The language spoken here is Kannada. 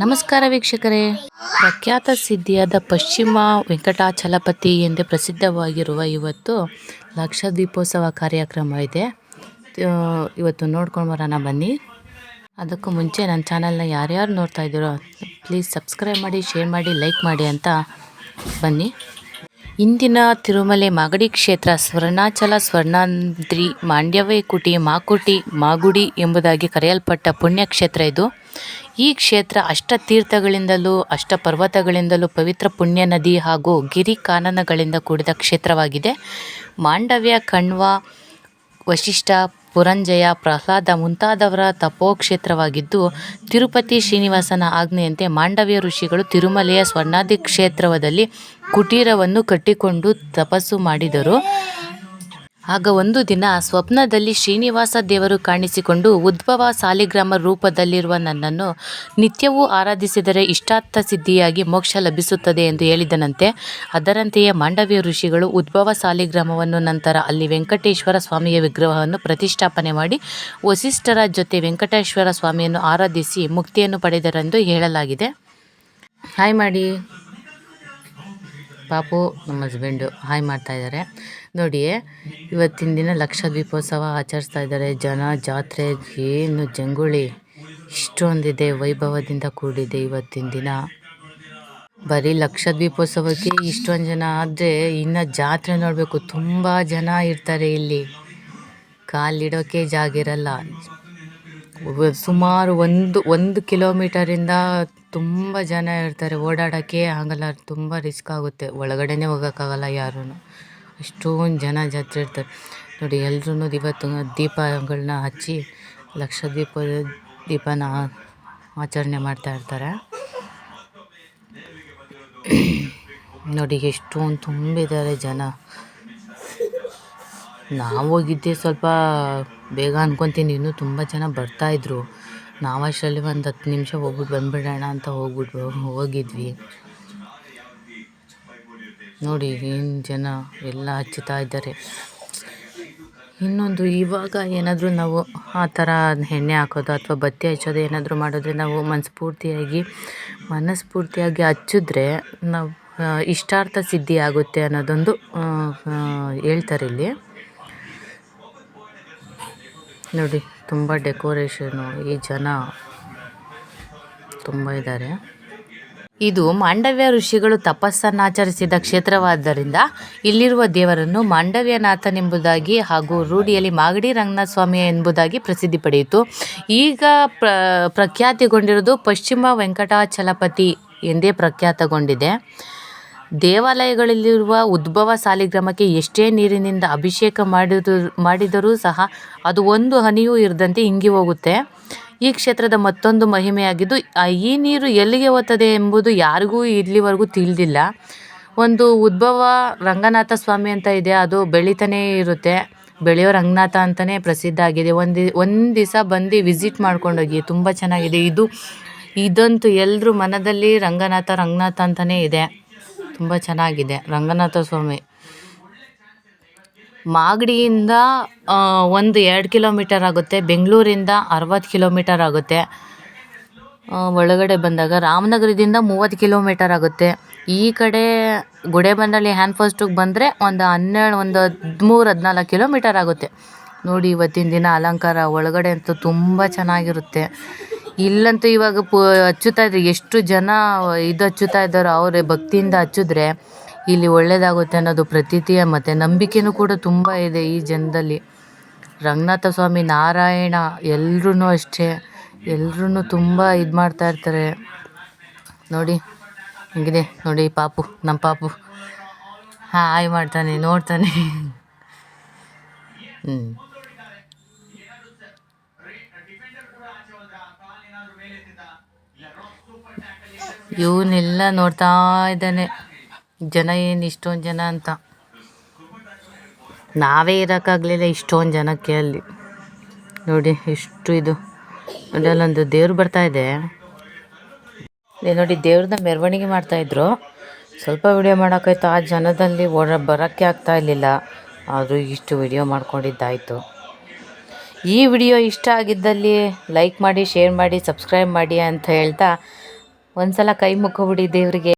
ನಮಸ್ಕಾರ ವೀಕ್ಷಕರೇ. ಪ್ರಖ್ಯಾತ ಸಿದ್ಧಿಯಾದ ಪಶ್ಚಿಮ ವೆಂಕಟಾಚಲಪತಿ ಎಂದೇ ಪ್ರಸಿದ್ಧವಾಗಿರುವ ಇವತ್ತು ಲಕ್ಷ ದೀಪೋತ್ಸವ ಕಾರ್ಯಕ್ರಮ ಇದೆ. ಇವತ್ತು ನೋಡ್ಕೊಂಡು ಬರೋಣ ಬನ್ನಿ. ಅದಕ್ಕೂ ಮುಂಚೆ ನನ್ನ ಚಾನಲ್ನ ಯಾರ್ಯಾರು ನೋಡ್ತಾ ಇದ್ದೀರೋ ಪ್ಲೀಸ್ ಸಬ್ಸ್ಕ್ರೈಬ್ ಮಾಡಿ ಶೇರ್ ಮಾಡಿ ಲೈಕ್ ಮಾಡಿ ಅಂತ ಬನ್ನಿ. ಇಂದಿನ ತಿರುಮಲೆ ಮಾಗಡಿ ಕ್ಷೇತ್ರ ಸ್ವರ್ಣಾಚಲ ಸ್ವರ್ಣಾದ್ರಿ ಮಾಂಡ್ಯವೇ ಕುಟಿ ಮಾಕುಟಿ ಮಾಗುಡಿ ಎಂಬುದಾಗಿ ಕರೆಯಲ್ಪಟ್ಟ ಪುಣ್ಯಕ್ಷೇತ್ರ ಇದು. ಈ ಕ್ಷೇತ್ರ ಅಷ್ಟ ತೀರ್ಥಗಳಿಂದಲೂ ಅಷ್ಟ ಪರ್ವತಗಳಿಂದಲೂ ಪವಿತ್ರ ಪುಣ್ಯ ನದಿ ಹಾಗೂ ಗಿರಿ ಕಾನನಗಳಿಂದ ಕೂಡಿದ ಕ್ಷೇತ್ರವಾಗಿದೆ. ಮಾಂಡವ್ಯ, ಕಣ್ವ, ವಶಿಷ್ಠ, ಪುರಂಜಯ, ಪ್ರಹ್ಲಾದ ಮುಂತಾದವರ ತಪೋಕ್ಷೇತ್ರವಾಗಿದ್ದು, ತಿರುಪತಿ ಶ್ರೀನಿವಾಸನ ಆಜ್ಞೆಯಂತೆ ಮಾಂಡವ್ಯ ಋಷಿಗಳು ತಿರುಮಲೆಯ ಸ್ವರ್ಣಾದಿ ಕ್ಷೇತ್ರದಲ್ಲಿ ಕುಟೀರವನ್ನು ಕಟ್ಟಿಕೊಂಡು ತಪಸ್ಸು ಮಾಡಿದರು. ಆಗ ಒಂದು ದಿನ ಸ್ವಪ್ನದಲ್ಲಿ ಶ್ರೀನಿವಾಸ ದೇವರು ಕಾಣಿಸಿಕೊಂಡು ಉದ್ಭವ ಸಾಲಿಗ್ರಾಮ ರೂಪದಲ್ಲಿರುವ ನನ್ನನ್ನು ನಿತ್ಯವೂ ಆರಾಧಿಸಿದರೆ ಇಷ್ಟಾರ್ಥ ಸಿದ್ಧಿಯಾಗಿ ಮೋಕ್ಷ ಲಭಿಸುತ್ತದೆ ಎಂದು ಹೇಳಿದನಂತೆ, ಅದರಂತೆಯೇ ಮಾಂಡವ್ಯ ಋಷಿಗಳು ಉದ್ಭವ ಸಾಲಿಗ್ರಾಮವನ್ನು ನಂತರ ಅಲ್ಲಿ ವೆಂಕಟೇಶ್ವರ ಸ್ವಾಮಿಯ ವಿಗ್ರಹವನ್ನು ಪ್ರತಿಷ್ಠಾಪನೆ ಮಾಡಿ ವಸಿಷ್ಠರ ಜೊತೆ ವೆಂಕಟೇಶ್ವರ ಸ್ವಾಮಿಯನ್ನು ಆರಾಧಿಸಿ ಮುಕ್ತಿಯನ್ನು ಪಡೆದರೆಂದು ಹೇಳಲಾಗಿದೆ. ಹಾಯ್ ಮಾಡಿ ಪಾಪು, ನಮ್ಮ ಹಸ್ಬೆಂಡು ಹಾಯ್ ಮಾಡ್ತಾ ಇದ್ದಾರೆ. ನೋಡಿ ಇವತ್ತಿನ ದಿನ ಲಕ್ಷ ದೀಪೋತ್ಸವ ಆಚರಿಸ್ತಾ ಇದ್ದಾರೆ. ಜನ, ಜಾತ್ರೆ, ಏನು ಜಂಗುಳಿ. ಇಷ್ಟೊಂದಿದೆ ವೈಭವದಿಂದ ಕೂಡಿದೆ ಇವತ್ತಿನ ದಿನ. ಬರೀ ಲಕ್ಷ ದೀಪೋತ್ಸವಕ್ಕೆ ಇಷ್ಟೊಂದು ಜನ ಆದರೆ ಇನ್ನು ಜಾತ್ರೆ ನೋಡಬೇಕು. ತುಂಬ ಜನ ಇರ್ತಾರೆ ಇಲ್ಲಿ. ಕಾಲಿಡೋಕೆ ಜಾಗ ಇರಲ್ಲ. ಒಬ್ಬ- ಸುಮಾರು ಒಂದು ಒಂದು ಕಿಲೋಮೀಟರಿಂದ ತುಂಬ ಜನ ಇರ್ತಾರೆ. ಓಡಾಡೋಕ್ಕೆ ಆಗಲ್ಲ, ತುಂಬ ರಿಸ್ಕ್ ಆಗುತ್ತೆ. ಒಳಗಡೆನೇ ಹೋಗೋಕ್ಕಾಗಲ್ಲ ಯಾರೂ ಅಷ್ಟೊಂದು ಜನ ಜಾತ್ರೆ ಇರ್ತಾರೆ. ನೋಡಿ ಎಲ್ರೂ ಇವತ್ತು ದೀಪಗಳನ್ನ ಹಚ್ಚಿ ಲಕ್ಷ ದೀಪ ದೀಪನ ಆಚರಣೆ ಮಾಡ್ತಾ ಇರ್ತಾರೆ. ನೋಡಿ, ಎಷ್ಟೊಂದು ತುಂಬಿದ್ದಾರೆ ಜನ. ನಾವು ಹೋಗಿದ್ದೆ ಸ್ವಲ್ಪ ಬೇಗ ಅಂದ್ಕೊತೀನಿ ಇನ್ನೂ ತುಂಬ ಜನ ಬರ್ತಾಯಿದ್ರು ನಾವು ಅಷ್ಟರಲ್ಲಿ ಒಂದು ಹತ್ತು ನಿಮಿಷ ಹೋಗ್ಬಿಟ್ಟು ಬಂದುಬಿಡೋಣ ಅಂತ ಹೋಗ್ಬಿಟ್ಟು ಹೋಗಿದ್ವಿ. ನೋಡಿ, ಏನು ಜನ ಎಲ್ಲ ಹಚ್ಚುತ್ತಾ ಇದ್ದಾರೆ. ಇನ್ನೊಂದು, ಇವಾಗ ಏನಾದರೂ ನಾವು ಆ ಥರ ಎಣ್ಣೆ ಹಾಕೋದು ಅಥವಾ ಬತ್ತಿ ಹಚ್ಚೋದು ಏನಾದರೂ ಮಾಡಿದ್ರೆ ನಾವು ಮನಸ್ಫೂರ್ತಿಯಾಗಿ ಮನಸ್ಫೂರ್ತಿಯಾಗಿ ಹಚ್ಚಿದ್ರೆ ನಾವು ಇಷ್ಟಾರ್ಥ ಸಿದ್ಧಿ ಆಗುತ್ತೆ ಅನ್ನೋದೊಂದು ಹೇಳ್ತಾರೆ ಇಲ್ಲಿ. ನೋಡಿ, ತುಂಬ ಡೆಕೋರೇಷನು ಈ ಜನ ತುಂಬ ಇದ್ದಾರೆ. ಇದು ಮಾಂಡವ್ಯ ಋಷಿಗಳು ತಪಸ್ಸನ್ನಾಚರಿಸಿದ ಕ್ಷೇತ್ರವಾದ್ದರಿಂದ ಇಲ್ಲಿರುವ ದೇವರನ್ನು ಮಾಂಡವ್ಯನಾಥನೆಂಬುದಾಗಿ ಹಾಗೂ ರೂಢಿಯಲ್ಲಿ ಮಾಗಡಿ ರಂಗನಾಥ ಸ್ವಾಮಿ ಎಂಬುದಾಗಿ ಪ್ರಸಿದ್ಧಿ ಪಡೆಯಿತು. ಈಗ ಪ್ರ, ಪ್ರಖ್ಯಾತಿಗೊಂಡಿರುವುದು ಪಶ್ಚಿಮ ವೆಂಕಟಾಚಲಪತಿ ಎಂದೇ ಪ್ರಖ್ಯಾತಗೊಂಡಿದೆ. ದೇವಾಲಯಗಳಲ್ಲಿರುವ ಉದ್ಭವ ಸಾಲಿಗ್ರಾಮಕ್ಕೆ ಎಷ್ಟೇ ನೀರಿನಿಂದ ಅಭಿಷೇಕ ಮಾಡಿದ್ರು, ಮಾಡಿದರೂ ಸಹ ಅದು ಒಂದು ಹನಿಯೂ ಇರದಂತೆ ಇಂಗಿ ಹೋಗುತ್ತೆ. ಈ ಕ್ಷೇತ್ರದ ಮತ್ತೊಂದು ಮಹಿಮೆಯಾಗಿದ್ದು ಈ ನೀರು ಎಲ್ಲಿಗೆ ಹೋಗ್ತದೆ ಎಂಬುದು ಯಾರಿಗೂ ಇಲ್ಲಿವರೆಗೂ ತಿಳಿದಿಲ್ಲ. ಒಂದು ಉದ್ಭವ ರಂಗನಾಥ ಸ್ವಾಮಿ ಅಂತ ಇದೆ, ಅದು ಬೆಳೀತಾನೇ ಇರುತ್ತೆ. ಬೆಳೆಯೋ ರಂಗನಾಥ ಅಂತಲೇ ಪ್ರಸಿದ್ಧ ಆಗಿದೆ. ಒಂದು ಒಂದು ದಿವಸ ಬಂದು ವಿಸಿಟ್ ಮಾಡ್ಕೊಂಡೋಗಿ, ತುಂಬ ಚೆನ್ನಾಗಿದೆ. ಇದು, ಇದಂತೂ ಎಲ್ಲರೂ ಮನದಲ್ಲಿ ರಂಗನಾಥ ರಂಗನಾಥ ಅಂತಲೇ ಇದೆ. ತುಂಬ ಚೆನ್ನಾಗಿದೆ. ರಂಗನಾಥ ಸ್ವಾಮಿ. ಮಾಗಡಿಯಿಂದ ಒಂದು ಎರಡು ಕಿಲೋಮೀಟರ್ ಆಗುತ್ತೆ. ಬೆಂಗಳೂರಿಂದ ಅರವತ್ತು ಕಿಲೋಮೀಟರ್ ಆಗುತ್ತೆ. ಒಳಗಡೆ ಬಂದಾಗ ರಾಮನಗರದಿಂದ ಮೂವತ್ತು ಕಿಲೋಮೀಟರ್ ಆಗುತ್ತೆ. ಈ ಕಡೆ ಗುಡೆಬಂಡಳ್ಳಿ ಹ್ಯಾಂಡ್ ಫಸ್ಟಿಗೆ ಬಂದರೆ ಒಂದು ಹನ್ನೆರಡು, ಒಂದು ಹದಿಮೂರು, ಹದಿನಾಲ್ಕು ಕಿಲೋಮೀಟರ್ ಆಗುತ್ತೆ. ನೋಡಿ, ಇವತ್ತಿನ ದಿನ ಅಲಂಕಾರ ಒಳಗಡೆ ಅಂತೂ ತುಂಬ ಚೆನ್ನಾಗಿರುತ್ತೆ. ಇಲ್ಲಂತೂ ಇವಾಗ ಪು ಹಚ್ಚುತ್ತಾ ಇದ್ರೆ. ಎಷ್ಟು ಜನ ಇದು ಹಚ್ಚುತ್ತಾ ಇದ್ದಾರೋ ಅವರೇ ಭಕ್ತಿಯಿಂದ ಹಚ್ಚಿದ್ರೆ ಇಲ್ಲಿ ಒಳ್ಳೆಯದಾಗುತ್ತೆ ಅನ್ನೋದು ಪ್ರತೀತಿಯ ಮತ್ತು ನಂಬಿಕೆನೂ ಕೂಡ ತುಂಬ ಇದೆ ಈ ಜನದಲ್ಲಿ. ರಂಗನಾಥ ಸ್ವಾಮಿ ನಾರಾಯಣ ಎಲ್ರೂ ಅಷ್ಟೇ. ಎಲ್ರೂ ತುಂಬ ಇದು ಮಾಡ್ತಾ ಇರ್ತಾರೆ. ನೋಡಿ, ಹಿಂಗಿದೆ. ನೋಡಿ, ಪಾಪು ನಮ್ಮ ಪಾಪು. ಹಾಯ್ ಮಾಡ್ತಾನೆ, ನೋಡ್ತಾನೆ. ಹ್ಞೂ ಇವನ್ನೆಲ್ಲ ನೋಡ್ತಾ ಇದ್ದಾನೆ. ಜನ ಏನು ಇಷ್ಟೊಂದು ಜನ ಅಂತ. ನಾವೇ ಇರೋಕ್ಕಾಗಲಿಲ್ಲ ಇಷ್ಟೊಂದು ಜನಕ್ಕೆ ಅಲ್ಲಿ. ನೋಡಿ ಎಷ್ಟು ಇದು. ನೋಡಿ ಅಲ್ಲೊಂದು ದೇವ್ರು ಬರ್ತಾ ಇದೆ. ನೋಡಿ ದೇವ್ರನ್ನ ಮೆರವಣಿಗೆ ಮಾಡ್ತಾಯಿದ್ರು ಸ್ವಲ್ಪ ವಿಡಿಯೋ ಮಾಡೋಕ್ಕಾಯ್ತು ಆ ಜನದಲ್ಲಿ ಓಡ ಬರೋಕ್ಕೆ ಆಗ್ತಾ ಇರಲಿಲ್ಲ. ಆದರೂ ಇಷ್ಟು ವಿಡಿಯೋ ಮಾಡ್ಕೊಂಡಿದ್ದಾಯಿತು. ಈ ವಿಡಿಯೋ ಇಷ್ಟ ಆಗಿದ್ದಲ್ಲಿ ಲೈಕ್ ಮಾಡಿ ಶೇರ್ ಮಾಡಿ ಸಬ್ಸ್ಕ್ರೈಬ್ ಮಾಡಿ ಅಂತ ಹೇಳ್ತಾ ಒಂದ್ಸಲ ಕೈ ಮುಕ್ಕೊಬಿಡಿ ದೇವ್ರಿಗೆ.